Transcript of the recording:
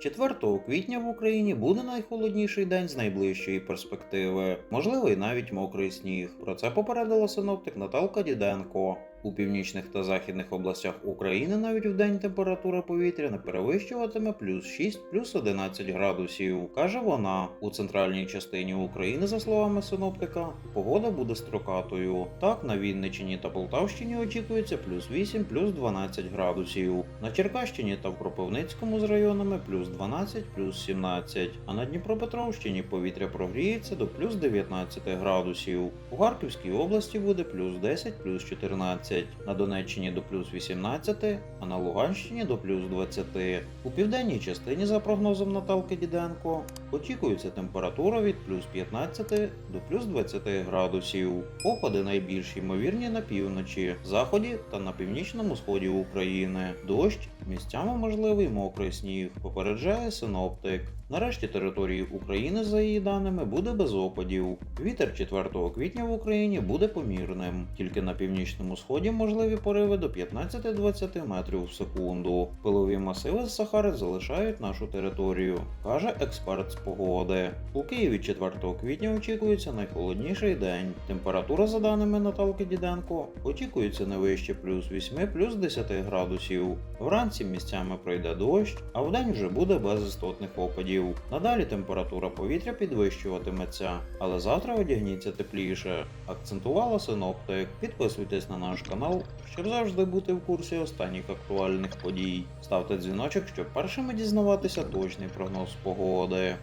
4 квітня в Україні буде найхолодніший день з найближчої перспективи, можливий навіть мокрий сніг. Про це попередила синоптик Наталка Діденко. У північних та західних областях України навіть в день температура повітря не перевищуватиме плюс 6, плюс 11 градусів. каже вона. У центральній частині України, за словами синоптика, погода буде строкатою. Так, на Вінниччині та Полтавщині очікується плюс 8, плюс 12 градусів. На Черкащині та в Кропивницькому з районами плюс 12, плюс 17. А на Дніпропетровщині повітря прогріється до плюс 19 градусів. У Харківській області буде плюс 10, плюс 14. На Донеччині до плюс 18, а на Луганщині до плюс 20. У південній частині, за прогнозом Наталки Діденко, очікується температура від плюс 15 до плюс 20 градусів. Опади найбільш ймовірні на півночі, заході та на північному сході України. Дощ місцями можливий мокрий сніг, попереджає синоптик. Нарешті території України, за її даними, буде без опадів. Вітер 4 квітня в Україні буде помірним. Тільки на північному сході можливі пориви до 15-20 метрів в секунду. Пилові масиви з Сахари залишають нашу територію, каже експерт погоди. У Києві 4 квітня очікується найхолодніший день. Температура, за даними Наталки Діденко, очікується не вище плюс 8, плюс 10 градусів. Вранці місцями пройде дощ, а вдень вже буде без істотних опадів. Надалі температура повітря підвищуватиметься, але завтра одягніться тепліше. Акцентувала синоптик. Підписуйтесь на наш канал, щоб завжди бути в курсі останніх актуальних подій. Ставте дзвіночок, щоб першими дізнаватися точний прогноз погоди.